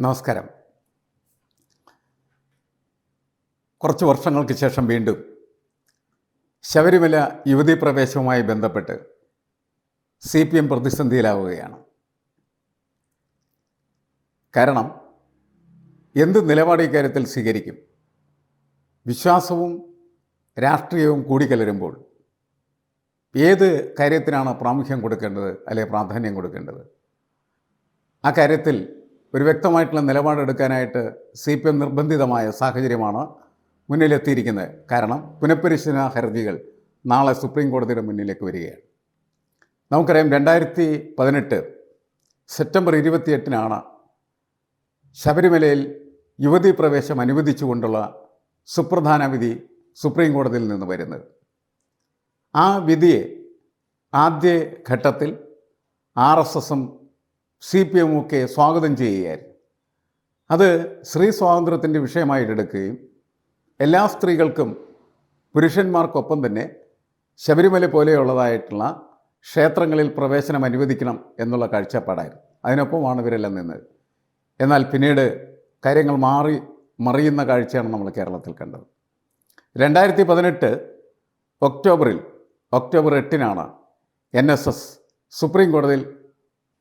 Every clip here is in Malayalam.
നമസ്കാരം. കുറച്ച് വർഷങ്ങൾക്ക് ശേഷം വീണ്ടും ശബരിമല യുവതീ പ്രവേശവുമായി ബന്ധപ്പെട്ട് സി പി എം പ്രതിസന്ധിയിലാവുകയാണ്. കാരണം എന്ത് നിലപാട് ഇക്കാര്യത്തിൽ സ്വീകരിക്കും? വിശ്വാസവും രാഷ്ട്രീയവും കൂടിക്കലരുമ്പോൾ ഏത് കാര്യത്തിനാണ് പ്രാമുഖ്യം കൊടുക്കേണ്ടത്? അല്ലെങ്കിൽ പ്രാധാന്യം കൊടുക്കേണ്ടത്? ആ കാര്യത്തിൽ ഒരു വ്യക്തമായിട്ടുള്ള നിലപാടെടുക്കാനായിട്ട് സി പി എം നിർബന്ധിതമായ സാഹചര്യമാണ് മുന്നിലെത്തിയിരിക്കുന്നത്. കാരണം പുനഃപരിശോധനാ ഹർജികൾ നാളെ സുപ്രീം കോടതിയുടെ മുന്നിലേക്ക് വരികയാണ്. നമുക്കറിയാം രണ്ടായിരത്തി പതിനെട്ട് സെപ്റ്റംബർ ഇരുപത്തിയെട്ടിനാണ് ശബരിമലയിൽ യുവതീ പ്രവേശം അനുവദിച്ചുകൊണ്ടുള്ള സുപ്രധാന വിധി സുപ്രീം കോടതിയിൽ നിന്ന് വരുന്നത്. ആ വിധിയെ ആദ്യ ഘട്ടത്തിൽ ആർ എസ് എസും സി പി എം ഒക്കെ സ്വാഗതം ചെയ്യുകയായിരുന്നു. അത് സ്ത്രീ സ്വാതന്ത്ര്യത്തിന്റെ വിഷയമായി എടുക്കുകയും എല്ലാ സ്ത്രീകൾക്കും പുരുഷന്മാർക്കൊപ്പം തന്നെ ശബരിമല പോലെയുള്ളതായിട്ടുള്ള ക്ഷേത്രങ്ങളിൽ പ്രവേശനം അനുവദിക്കണം എന്നുള്ള കാഴ്ചപ്പാടായിരുന്നു. അതിനൊപ്പമാണ് ഇവരെല്ലാം നിന്നത്. എന്നാൽ പിന്നീട് കാര്യങ്ങൾ മാറി മറിയുന്ന കാഴ്ചയാണ് നമ്മൾ കേരളത്തിൽ കണ്ടത്. രണ്ടായിരത്തി പതിനെട്ട് ഒക്ടോബറിൽ ഒക്ടോബർ എട്ടിനാണ് എൻ എസ് എസ് സുപ്രീം കോടതിയിൽ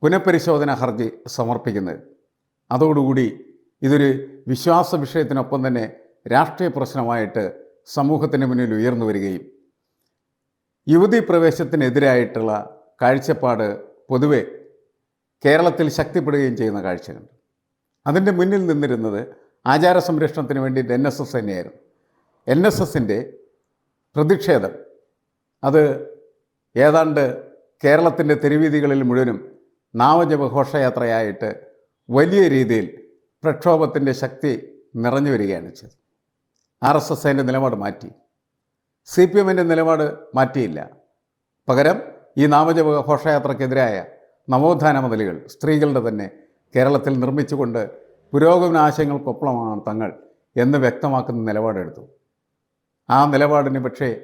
പുനഃപരിശോധന ഹർജി സമർപ്പിക്കുന്നത്. അതോടുകൂടി ഇതൊരു വിശ്വാസ വിഷയത്തിനൊപ്പം തന്നെ രാഷ്ട്രീയ പ്രശ്നമായിട്ട് സമൂഹത്തിന് മുന്നിൽ ഉയർന്നു വരികയും യുവതി പ്രവേശത്തിനെതിരായിട്ടുള്ള കാഴ്ചപ്പാട് പൊതുവെ കേരളത്തിൽ ശക്തിപ്പെടുകയും ചെയ്യുന്ന കാഴ്ചയുണ്ട്. അതിന്റെ മുന്നിൽ നിന്നിരുന്നത് ആചാര സംരക്ഷണത്തിന് വേണ്ടിയിട്ട് എൻ എസ് എസ് തന്നെയായിരുന്നു. എൻ എസ് എസിന്റെ പ്രതിഷേധം അത് ഏതാണ്ട് കേരളത്തിന്റെ തെരുവീതികളിൽ മുഴുവനും നാമജപ ഘോഷയാത്രയായിട്ട് വലിയ രീതിയിൽ പ്രക്ഷോഭത്തിന്റെ ശക്തി നിറഞ്ഞു വരികയാണ് ചെയ്തത്. ആർ എസ് എസ് അതിന്റെ നിലപാട് മാറ്റി. സി പി എമ്മിന്റെ നിലപാട് മാറ്റിയില്ല. പകരം ഈ നാമജപ ഘോഷയാത്രക്കെതിരായ നവോത്ഥാന മുതലുകൾ സ്ത്രീകളുടെ തന്നെ കേരളത്തിൽ നിർമ്മിച്ചുകൊണ്ട് പുരോഗമന തങ്ങൾ എന്ന് വ്യക്തമാക്കുന്ന നിലപാടെടുത്തു. ആ നിലപാടിന് പക്ഷേ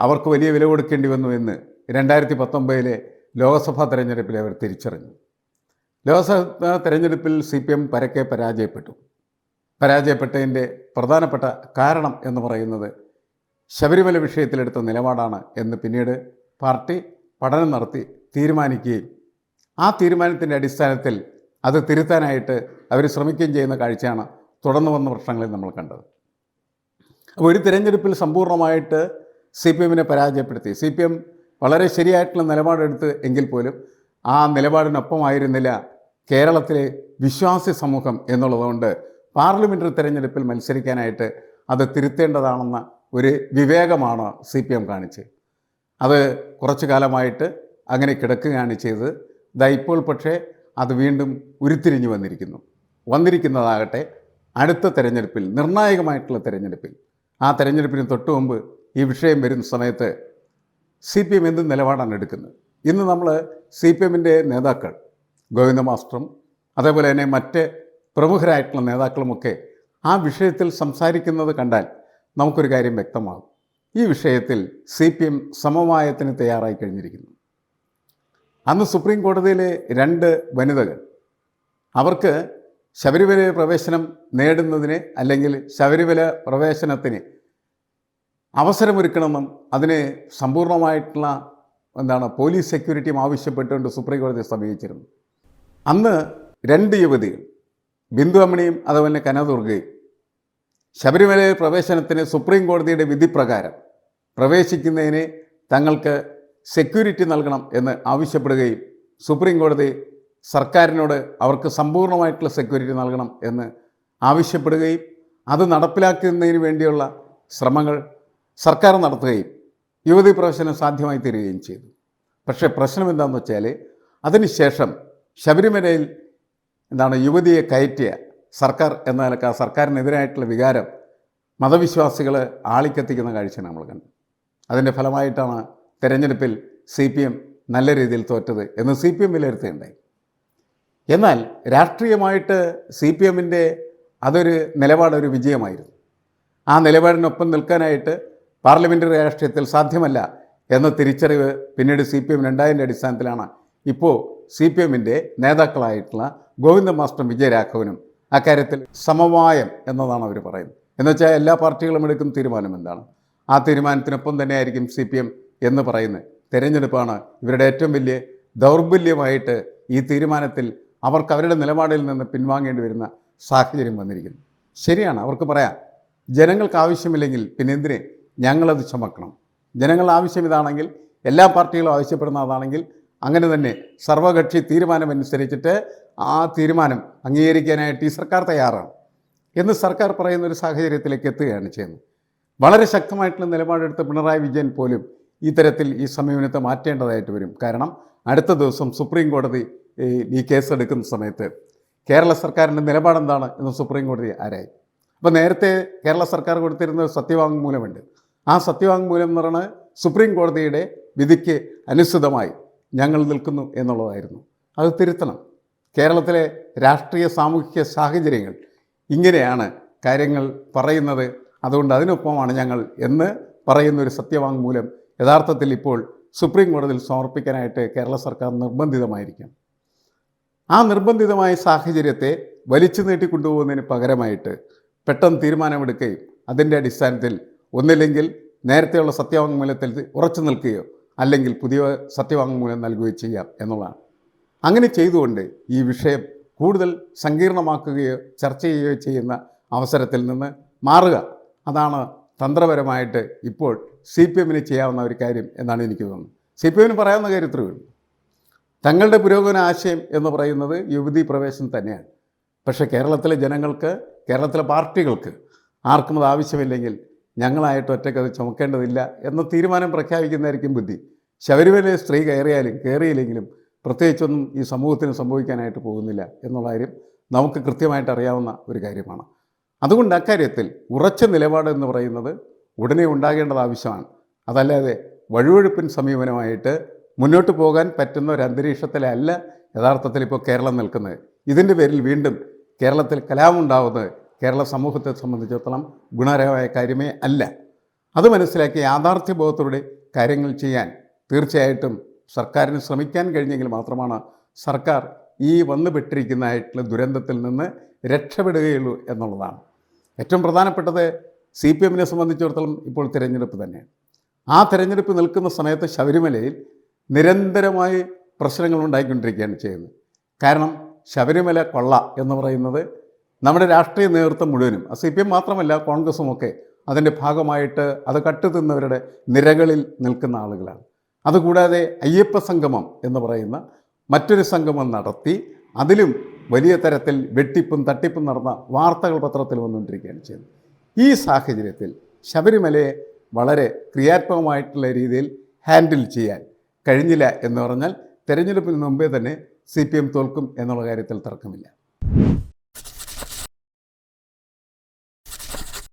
അവർക്ക് വലിയ വില കൊടുക്കേണ്ടി വന്നു എന്ന് രണ്ടായിരത്തി പത്തൊമ്പതിലെ ലോക്സഭാ തെരഞ്ഞെടുപ്പിൽ അവർ തിരിച്ചറിഞ്ഞു. ലോക്സഭാ തെരഞ്ഞെടുപ്പിൽ സി പി എം പരക്കെ പരാജയപ്പെട്ടു. പരാജയപ്പെട്ടതിന്റെ പ്രധാനപ്പെട്ട കാരണം എന്ന് പറയുന്നത് ശബരിമല വിഷയത്തിലെടുത്ത നിലപാടാണ് എന്ന് പിന്നീട് പാർട്ടി പഠനം നടത്തി തീരുമാനിക്കുകയും ആ തീരുമാനത്തിന്റെ അടിസ്ഥാനത്തിൽ അത് തിരുത്താനായിട്ട് അവർ ശ്രമിക്കുകയും ചെയ്യുന്ന കാഴ്ചയാണ് തുടർന്ന് വന്ന വർഷങ്ങളിൽ നമ്മൾ കണ്ടത്. അപ്പോൾ ഒരു തിരഞ്ഞെടുപ്പിൽ സമ്പൂർണമായിട്ട് സി പി എമ്മിനെ പരാജയപ്പെടുത്തി. സി പി എം വളരെ ശരിയായിട്ടുള്ള നിലപാടെടുത്ത് എങ്കിൽ പോലും ആ നിലപാടിനൊപ്പമായിരുന്നില്ല കേരളത്തിലെ വിശ്വാസി സമൂഹം എന്നുള്ളതുകൊണ്ട് പാർലമെന്ററി തെരഞ്ഞെടുപ്പിൽ മത്സരിക്കാനായിട്ട് അത് തിരുത്തേണ്ടതാണെന്ന ഒരു വിവേകമാണ് സി പി എം കാണിച്ച് അത് കുറച്ചു കാലമായിട്ട് അങ്ങനെ കിടക്കുകയാണ് ചെയ്തത്. ദാ ഇപ്പോൾ പക്ഷേ അത് വീണ്ടും ഉരുത്തിരിഞ്ഞു വന്നിരിക്കുന്നു. വന്നിരിക്കുന്നതാകട്ടെ അടുത്ത തെരഞ്ഞെടുപ്പിൽ നിർണായകമായിട്ടുള്ള തെരഞ്ഞെടുപ്പിൽ. ആ തെരഞ്ഞെടുപ്പിന് തൊട്ടു മുമ്പ് ഈ വിഷയം വരുന്ന സമയത്ത് സി പി എം എന്ത് നിലപാടാണ് എടുക്കുന്നത്? ഇന്ന് നമ്മൾ സി പി എമ്മിന്റെ നേതാക്കൾ ഗോവിന്ദ മാസ്റ്ററും അതേപോലെ തന്നെ മറ്റ് പ്രമുഖരായിട്ടുള്ള നേതാക്കളുമൊക്കെ ആ വിഷയത്തിൽ സംസാരിക്കുന്നത് കണ്ടാൽ നമുക്കൊരു കാര്യം വ്യക്തമാകും. ഈ വിഷയത്തിൽ സി പി എം സമവായത്തിന് തയ്യാറായി കഴിഞ്ഞിരിക്കുന്നു. അന്ന് സുപ്രീം കോടതിയിലെ രണ്ട് വനിതകൾ അവർക്ക് ശബരിമല പ്രവേശനം നേടുന്നതിന് അല്ലെങ്കിൽ ശബരിമല പ്രവേശനത്തിന് അവസരമൊരുക്കണമെന്നും അതിന് സമ്പൂർണമായിട്ടുള്ള എന്താണ് പോലീസ് സെക്യൂരിറ്റിയും ആവശ്യപ്പെട്ടുകൊണ്ട് സുപ്രീം കോടതിയെ സമീപിച്ചിരുന്നു. അന്ന് രണ്ട് യുവതികൾ ബിന്ദു അമ്മണിയും അതുപോലെ കനദുർഗയും ശബരിമലയിൽ പ്രവേശനത്തിന് സുപ്രീം കോടതിയുടെ വിധിപ്രകാരം പ്രവേശിക്കുന്നതിന് തങ്ങൾക്ക് സെക്യൂരിറ്റി നൽകണം എന്ന് ആവശ്യപ്പെടുകയും സുപ്രീം കോടതി സർക്കാരിനോട് അവർക്ക് സമ്പൂർണമായിട്ടുള്ള സെക്യൂരിറ്റി നൽകണം എന്ന് ആവശ്യപ്പെടുകയും അത് നടപ്പിലാക്കുന്നതിന് വേണ്ടിയുള്ള ശ്രമങ്ങൾ സർക്കാർ നടത്തുകയും യുവതി പ്രവേശനം സാധ്യമായി തീരുകയും ചെയ്തു. പക്ഷേ പ്രശ്നം എന്താണെന്ന് വെച്ചാൽ അതിനുശേഷം ശബരിമലയിൽ എന്താണ് യുവതിയെ കയറ്റിയ സർക്കാർ എന്ന നിലയ്ക്ക് ആ സർക്കാരിനെതിരായിട്ടുള്ള വികാരം മതവിശ്വാസികൾ ആളിക്കത്തിക്കുന്ന കാഴ്ച നമ്മൾ കണ്ടു അതിന്റെ ഫലമായിട്ടാണ് തെരഞ്ഞെടുപ്പിൽ സി പി എം നല്ല രീതിയിൽ തോറ്റത് എന്ന് സി പി എം വിലയിരുത്തുകയുണ്ടായി. എന്നാൽ രാഷ്ട്രീയമായിട്ട് സി പി എമ്മിന്റെ അതൊരു നിലപാടൊരു വിജയമായിരുന്നു. ആ നിലപാടിനൊപ്പം നിൽക്കാനായിട്ട് പാർലമെന്ററി രാഷ്ട്രീയത്തിൽ സാധ്യമല്ല എന്ന തിരിച്ചറിവ് പിന്നീട് സി പി എം അടിസ്ഥാനത്തിലാണ്. ഇപ്പോൾ സി പി എമ്മിന്റെ നേതാക്കളായിട്ടുള്ള ഗോവിന്ദ മാസ്റ്റർ വിജയരാഘവനും അക്കാര്യത്തിൽ സമവായം എന്നതാണ് അവർ പറയുന്നത്. എന്നുവെച്ചാൽ എല്ലാ പാർട്ടികളും എടുക്കുന്ന തീരുമാനം എന്താണ്? ആ തീരുമാനത്തിനൊപ്പം തന്നെയായിരിക്കും സി പി എം എന്ന് പറയുന്നത്. തിരഞ്ഞെടുപ്പാണ് ഇവരുടെ ഏറ്റവും വലിയ ദൗർബല്യമായിട്ട് ഈ തീരുമാനത്തിൽ അവർക്ക് അവരുടെ നിലപാടിൽ നിന്ന് പിൻവാങ്ങേണ്ടി വരുന്ന സാഹചര്യം വന്നിരിക്കുന്നു. ശരിയാണ് അവർക്ക് പറയാം. ജനങ്ങൾക്ക് ആവശ്യമില്ലെങ്കിൽ പിന്നെ എന്തിന്? ഞങ്ങളത് ചുമക്കണം ജനങ്ങളുടെ ആവശ്യം ഇതാണെങ്കിൽ എല്ലാ പാർട്ടികളും ആവശ്യപ്പെടുന്ന അതാണെങ്കിൽ അങ്ങനെ തന്നെ സർവകക്ഷി തീരുമാനമനുസരിച്ചിട്ട് ആ തീരുമാനം അംഗീകരിക്കാനായിട്ട് ഈ സർക്കാർ തയ്യാറാണ്. എന്ന് സർക്കാർ പറയുന്ന ഒരു സാഹചര്യത്തിലേക്ക് എത്തുകയാണ് ചെയ്യുന്നത്. വളരെ ശക്തമായിട്ടുള്ള നിലപാടെടുത്ത പിണറായി വിജയൻ പോലും ഇത്തരത്തിൽ ഈ സമീപനത്തെ മാറ്റേണ്ടതായിട്ട് വരും. കാരണം അടുത്ത ദിവസം സുപ്രീം കോടതി ഈ കേസ് എടുക്കുന്ന സമയത്ത് കേരള സർക്കാരിന്റെ നിലപാടെന്താണ് എന്ന് സുപ്രീം കോടതി ആരായി? അപ്പോൾ നേരത്തെ കേരള സർക്കാർ കൊടുത്തിരുന്ന സത്യവാങ്മൂലമുണ്ട്. ആ സത്യവാങ്മൂലം എന്ന് പറയുന്നത് സുപ്രീം കോടതിയുടെ വിധിക്ക് അനുസൃതമായി ഞങ്ങൾ നിൽക്കുന്നു എന്നുള്ളതായിരുന്നു. അത് തിരുത്തണം. കേരളത്തിലെ രാഷ്ട്രീയ സാമൂഹിക സാഹചര്യങ്ങൾ ഇങ്ങനെയാണ് കാര്യങ്ങൾ പറയുന്നത്. അതുകൊണ്ട് അതിനൊപ്പമാണ് ഞങ്ങൾ എന്ന് പറയുന്ന ഒരു സത്യവാങ്മൂലം യഥാർത്ഥത്തിൽ ഇപ്പോൾ സുപ്രീം കോടതിയിൽ സമർപ്പിക്കാനായിട്ട് കേരള സർക്കാർ നിർബന്ധിതമായിരിക്കും. ആ നിർബന്ധിതമായ സാഹചര്യത്തെ വലിച്ചു നീട്ടിക്കൊണ്ടുപോകുന്നതിന് പകരമായിട്ട് പെട്ടെന്ന് തീരുമാനമെടുക്കുകയും അതിന്റെ അടിസ്ഥാനത്തിൽ ഒന്നില്ലെങ്കിൽ നേരത്തെയുള്ള സത്യവാങ്മൂലത്തിൽ ഉറച്ചു നിൽക്കുകയോ അല്ലെങ്കിൽ പുതിയ സത്യവാങ്മൂലം നൽകുകയോ ചെയ്യാം എന്നുള്ളതാണ്. അങ്ങനെ ചെയ്തുകൊണ്ട് ഈ വിഷയം കൂടുതൽ സങ്കീർണമാക്കുകയോ ചർച്ച ചെയ്യുകയോ ചെയ്യുന്ന അവസരത്തിൽ നിന്ന് മാറുക. അതാണ് തന്ത്രപരമായിട്ട് ഇപ്പോൾ സി പി എമ്മിന് ചെയ്യാവുന്ന ഒരു കാര്യം എന്നാണ് എനിക്ക് തോന്നുന്നത്. സി പി എമ്മിന് പറയാവുന്ന കാര്യത്രേ ഉള്ളൂ. തങ്ങളുടെ പുരോഗമന ആശയം എന്ന് പറയുന്നത് യുവതി പ്രവേശനം തന്നെയാണ്. പക്ഷേ കേരളത്തിലെ ജനങ്ങൾക്ക് കേരളത്തിലെ പാർട്ടികൾക്ക് ആർക്കും അത് ആവശ്യമില്ലെങ്കിൽ ഞങ്ങളായിട്ട് ഒറ്റയ്ക്ക് അത് ചുമക്കേണ്ടതില്ല എന്ന തീരുമാനം പ്രഖ്യാപിക്കുന്നതായിരിക്കും ബുദ്ധി. ശബരിമല സ്ത്രീ കയറിയാലും കയറിയില്ലെങ്കിലും പ്രത്യേകിച്ചൊന്നും ഈ സമൂഹത്തിന് സംഭവിക്കാനായിട്ട് പോകുന്നില്ല എന്നുള്ള കാര്യം നമുക്ക് കൃത്യമായിട്ട് അറിയാവുന്ന ഒരു കാര്യമാണ്. അതുകൊണ്ട് അക്കാര്യത്തിൽ ഉറച്ച നിലപാട് എന്ന് പറയുന്നത് ഉടനെ ഉണ്ടാകേണ്ടത് ആവശ്യമാണ്. അതല്ലാതെ വഴുവഴുപ്പിൻ സമീപനമായിട്ട് മുന്നോട്ട് പോകാൻ പറ്റുന്ന ഒരു അന്തരീക്ഷത്തിലല്ല യഥാർത്ഥത്തിൽ ഇപ്പോൾ കേരളം നിൽക്കുന്നത്. ഇതിന്റെ പേരിൽ വീണ്ടും കേരളത്തിൽ കലാമുണ്ടാവുന്നത് കേരള സമൂഹത്തെ സംബന്ധിച്ചിടത്തോളം ഗുണകരമായ കാര്യമേ അല്ല. അത് മനസ്സിലാക്കി യാഥാർത്ഥ്യബോധത്തോടെ കാര്യങ്ങൾ ചെയ്യാൻ തീർച്ചയായിട്ടും സർക്കാരിന് ശ്രമിക്കാൻ കഴിഞ്ഞെങ്കിൽ മാത്രമാണ് സർക്കാർ ഈ വന്നുപെട്ടിരിക്കുന്നതായിട്ടുള്ള ദുരന്തത്തിൽ നിന്ന് രക്ഷപ്പെടുകയുള്ളൂ എന്നുള്ളതാണ്. ഏറ്റവും പ്രധാനപ്പെട്ടത് സി പി എമ്മിനെ സംബന്ധിച്ചിടത്തോളം ഇപ്പോൾ തിരഞ്ഞെടുപ്പ് തന്നെയാണ്. ആ തിരഞ്ഞെടുപ്പ് നിൽക്കുന്ന സമയത്ത് ശബരിമലയിൽ നിരന്തരമായി പ്രശ്നങ്ങൾ ഉണ്ടായിക്കൊണ്ടിരിക്കുകയാണ് ചെയ്യുന്നത്. കാരണം ശബരിമല കൊള്ള എന്ന് പറയുന്നത് നമ്മുടെ രാഷ്ട്രീയ നേതൃത്വം മുഴുവനും സി പി എം മാത്രമല്ല കോൺഗ്രസും ഒക്കെ അതിന്റെ ഭാഗമായിട്ട് അത് കട്ടുതിന്നവരുടെ നിരകളിൽ നിൽക്കുന്ന ആളുകളാണ്. അതുകൂടാതെ അയ്യപ്പ സംഗമം എന്ന് പറയുന്ന മറ്റൊരു സംഗമം നടത്തി അതിലും വലിയ തരത്തിൽ വെട്ടിപ്പും തട്ടിപ്പും നടന്ന വാർത്തകൾ പത്രത്തിൽ വന്നുകൊണ്ടിരിക്കുകയാണ് ചെയ്യുന്നത്. ഈ സാഹചര്യത്തിൽ ശബരിമലയെ വളരെ ക്രിയാത്മകമായിട്ടുള്ള രീതിയിൽ ഹാൻഡിൽ ചെയ്യാൻ കഴിഞ്ഞില്ല എന്ന് പറഞ്ഞാൽ തെരഞ്ഞെടുപ്പിന് മുമ്പേ തന്നെ സി പി എം തോൽക്കും എന്നുള്ള കാര്യത്തിൽ തർക്കമില്ല.